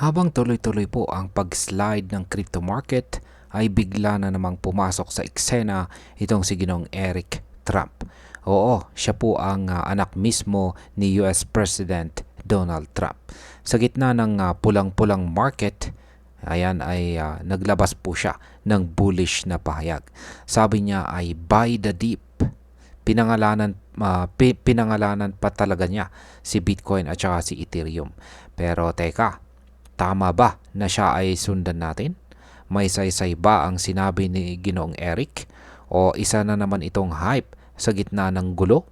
Habang tuloy-tuloy po ang pag-slide ng crypto market, ay bigla na namang pumasok sa eksena itong si Ginong Eric Trump. Oo, siya po ang ah, anak mismo ni US President Donald Trump. Sa gitna ng ah, pulang-pulang market, ayan ay ah, naglabas po siya ng bullish na pahayag. Sabi niya ay buy the deep. Pinangalanan pi- pinangalanan pa talaga niya si Bitcoin at saka si Ethereum. Pero teka, tama ba na siya ay sundan natin? May saysay ba ang sinabi ni Ginoong Eric? O isa na naman itong hype sa gitna ng gulo?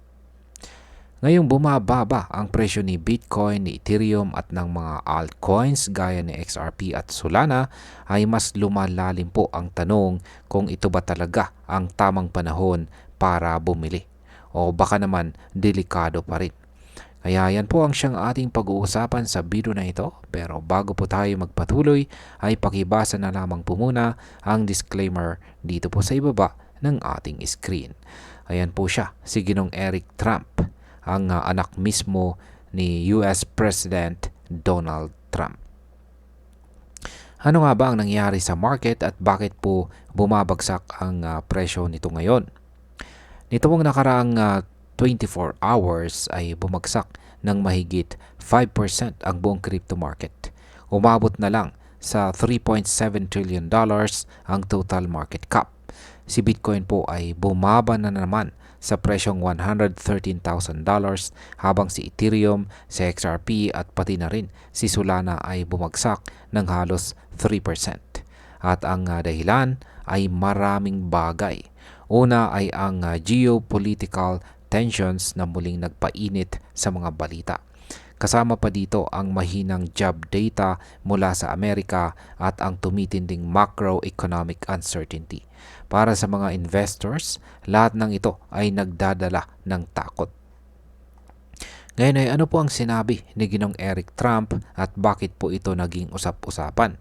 Ngayong bumababa ang presyo ni Bitcoin, ni Ethereum at ng mga altcoins gaya ni XRP at Solana ay mas lumalalim po ang tanong kung ito ba talaga ang tamang panahon para bumili o baka naman delikado pa rin. Kaya yan po ang siyang ating pag-uusapan sa video na ito. Pero bago po tayo magpatuloy ay pakibasa na lamang po muna ang disclaimer dito po sa ibaba ng ating screen. Ayan po siya, si Ginong Eric Trump, ang uh, anak mismo ni US President Donald Trump. Ano nga ba ang nangyari sa market at bakit po bumabagsak ang uh, presyo nito ngayon? Nito pong nakaraang uh, 24 hours ay bumagsak ng mahigit 5% ang buong crypto market. Umabot na lang sa 3.7 trillion dollars ang total market cap. Si Bitcoin po ay bumaba na naman sa presyong $113,000 habang si Ethereum, si XRP at pati na rin si Solana ay bumagsak ng halos 3%. At ang uh, dahilan ay maraming bagay. Una ay ang uh, geopolitical tensions na muling nagpainit sa mga balita. Kasama pa dito ang mahinang job data mula sa Amerika at ang tumitinding macroeconomic uncertainty. Para sa mga investors, lahat ng ito ay nagdadala ng takot. Ngayon ay ano po ang sinabi ni Ginong Eric Trump at bakit po ito naging usap-usapan?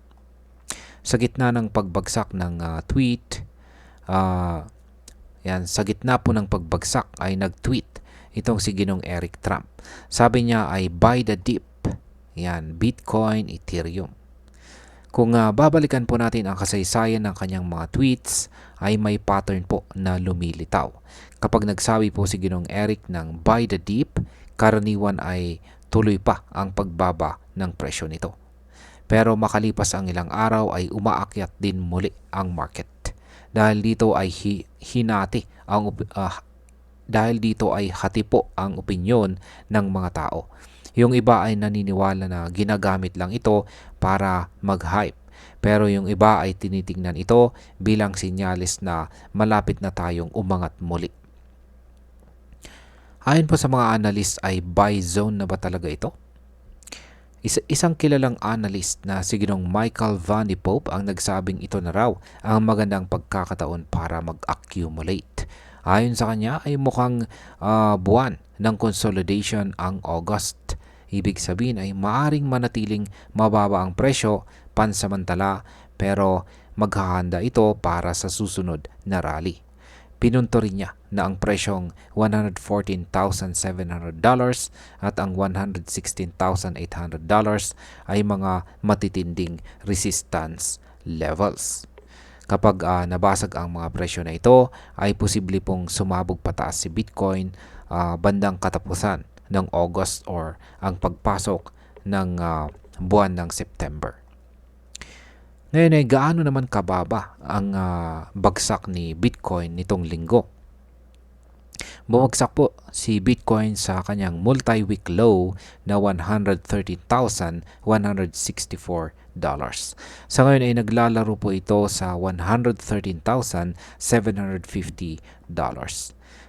Sa gitna ng pagbagsak ng uh, tweet, uh, yan, sa gitna po ng pagbagsak ay nag-tweet itong si Ginong Eric Trump. Sabi niya ay buy the dip. Yan, Bitcoin, Ethereum. Kung uh, babalikan po natin ang kasaysayan ng kanyang mga tweets, ay may pattern po na lumilitaw. Kapag nagsabi po si Ginong Eric ng buy the dip, karaniwan ay tuloy pa ang pagbaba ng presyo nito. Pero makalipas ang ilang araw ay umaakyat din muli ang market dahil dito ay hi, hinati ang uh, dahil dito ay hati po ang opinyon ng mga tao. Yung iba ay naniniwala na ginagamit lang ito para mag-hype. Pero yung iba ay tinitingnan ito bilang sinyalis na malapit na tayong umangat muli. Ayon po sa mga analyst ay buy zone na ba talaga ito? Isa, isang kilalang analyst na si Ginong Michael Van Pope ang nagsabing ito na raw ang magandang pagkakataon para mag-accumulate. Ayon sa kanya ay mukhang uh, buwan ng consolidation ang August. Ibig sabihin ay maaring manatiling mababa ang presyo pansamantala pero maghahanda ito para sa susunod na rally. Pinunto rin niya na ang presyong $114,700 at ang $116,800 ay mga matitinding resistance levels. Kapag uh, nabasag ang mga presyo na ito, ay posible pong sumabog pataas si Bitcoin uh, bandang katapusan ng August or ang pagpasok ng uh, buwan ng September. Ngayon ay gaano naman kababa ang uh, bagsak ni Bitcoin nitong linggo? Bumagsak po si Bitcoin sa kanyang multi-week low na $130,164. Sa ngayon ay naglalaro po ito sa $113,750.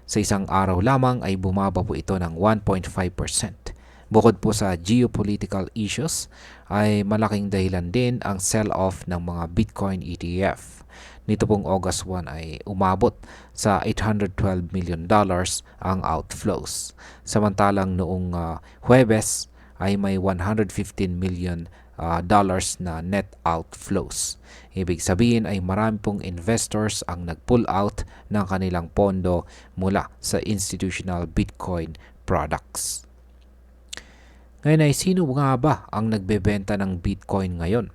Sa isang araw lamang ay bumaba po ito ng 1.5%. Bukod po sa geopolitical issues, ay malaking dahilan din ang sell-off ng mga Bitcoin ETF. Nito pong August 1 ay umabot sa 812 million dollars ang outflows. Samantalang noong uh, Huwebes ay may 115 million uh, dollars na net outflows. Ibig sabihin ay marami pong investors ang nag-pull out ng kanilang pondo mula sa institutional Bitcoin products. Ngayon ay sino nga ba ang nagbebenta ng Bitcoin ngayon?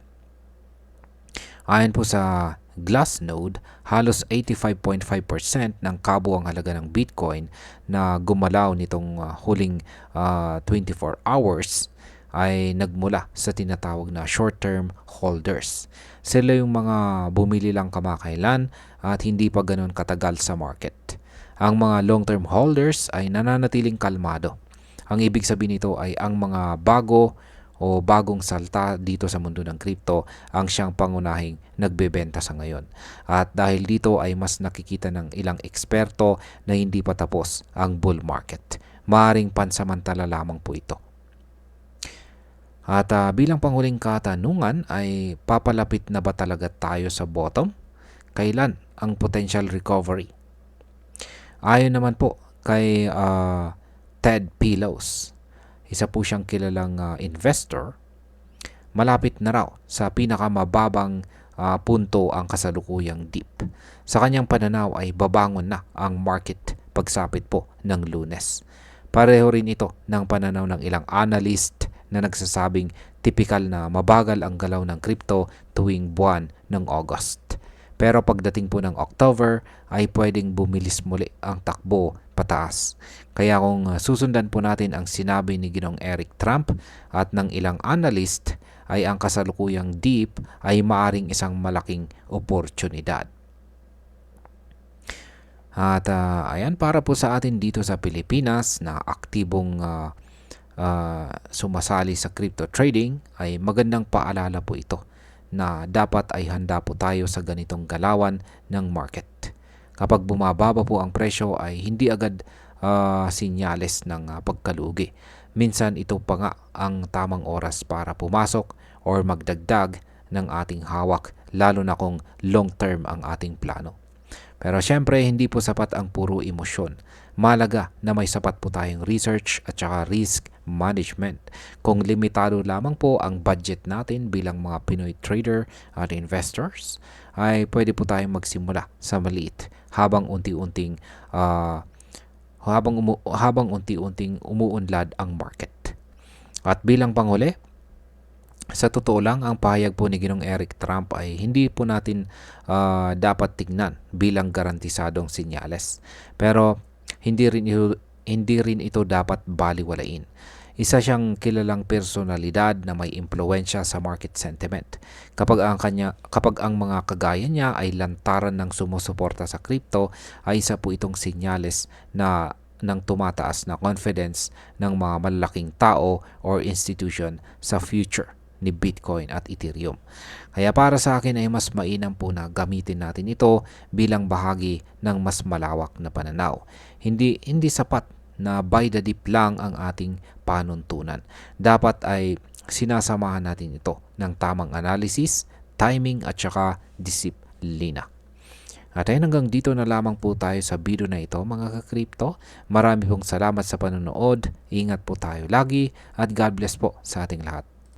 Ayon po sa Glassnode, halos 85.5% ng kabuang halaga ng Bitcoin na gumalaw nitong uh, huling uh, 24 hours ay nagmula sa tinatawag na short-term holders. Sila yung mga bumili lang kamakailan at hindi pa ganoon katagal sa market. Ang mga long-term holders ay nananatiling kalmado. Ang ibig sabihin nito ay ang mga bago o bagong salta dito sa mundo ng crypto ang siyang pangunahing nagbebenta sa ngayon. At dahil dito ay mas nakikita ng ilang eksperto na hindi pa tapos ang bull market. Maaring pansamantala lamang po ito. At uh, bilang panghuling katanungan ay papalapit na ba talaga tayo sa bottom? Kailan ang potential recovery? Ayon naman po kay uh, Ted Pillows, isa po siyang kilalang uh, investor, malapit na raw sa pinakamababang uh, punto ang kasalukuyang dip. Sa kanyang pananaw ay babangon na ang market pagsapit po ng lunes. Pareho rin ito ng pananaw ng ilang analyst na nagsasabing typical na mabagal ang galaw ng crypto tuwing buwan ng August. Pero pagdating po ng October ay pwedeng bumilis muli ang takbo pataas. Kaya kung uh, susundan po natin ang sinabi ni Ginong Eric Trump at ng ilang analyst ay ang kasalukuyang deep ay maaring isang malaking oportunidad. At uh, ayan para po sa atin dito sa Pilipinas na aktibong uh, uh, sumasali sa crypto trading ay magandang paalala po ito na dapat ay handa po tayo sa ganitong galawan ng market. Kapag bumababa po ang presyo ay hindi agad uh, sinyales ng uh, pagkalugi. Minsan ito pa nga ang tamang oras para pumasok or magdagdag ng ating hawak lalo na kung long term ang ating plano. Pero syempre hindi po sapat ang puro emosyon. Malaga na may sapat po tayong research at saka risk management. Kung limitado lamang po ang budget natin bilang mga Pinoy trader at investors, ay pwede po tayong magsimula sa maliit habang unti-unting uh, habang umu- habang unti-unting umuunlad ang market. At bilang panghuli, sa totoo lang, ang pahayag po ni Ginong Eric Trump ay hindi po natin uh, dapat tignan bilang garantisadong sinyales. Pero hindi rin hindi rin ito dapat baliwalain. Isa siyang kilalang personalidad na may impluensya sa market sentiment. Kapag ang kanya kapag ang mga kagaya niya ay lantaran ng sumusuporta sa crypto, ay isa po itong sinyales na ng tumataas na confidence ng mga malalaking tao or institution sa future ni Bitcoin at Ethereum. Kaya para sa akin ay mas mainam po na gamitin natin ito bilang bahagi ng mas malawak na pananaw. Hindi hindi sapat na by the dip lang ang ating panuntunan. Dapat ay sinasamahan natin ito ng tamang analysis, timing at saka disiplina. At ayun hanggang dito na lamang po tayo sa video na ito mga ka-crypto. Marami pong salamat sa panonood. Ingat po tayo lagi at God bless po sa ating lahat.